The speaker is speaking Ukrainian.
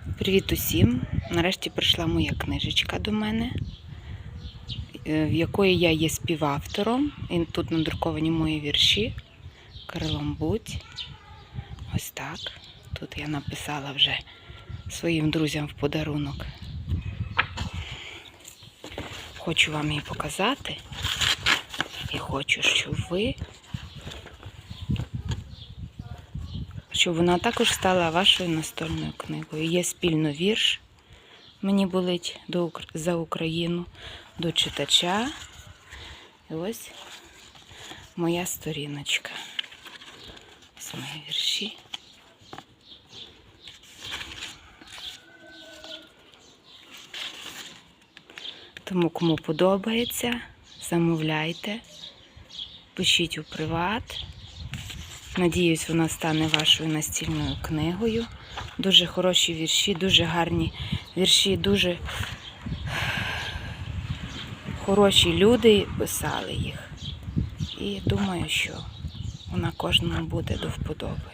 Привіт усім! Нарешті прийшла моя книжечка до мене, е, в якої я є співавтором. І тут надруковані мої вірші Крилом Будь. Ось так. Тут я написала вже своїм друзям в подарунок. Хочу вам її показати. І хочу, щоб ви, щоб вона також стала вашою настольною книгою. Є спільно вірш. Мені болить за Україну до читача. І ось моя сторіночка. Ось мої вірші. Тому кому подобається, замовляйте, пишіть у приват. Надіюсь, вона стане вашою настільною книгою. Дуже хороші вірші, дуже гарні вірші, дуже хороші люди писали їх. І думаю, що вона кожному буде до вподоби.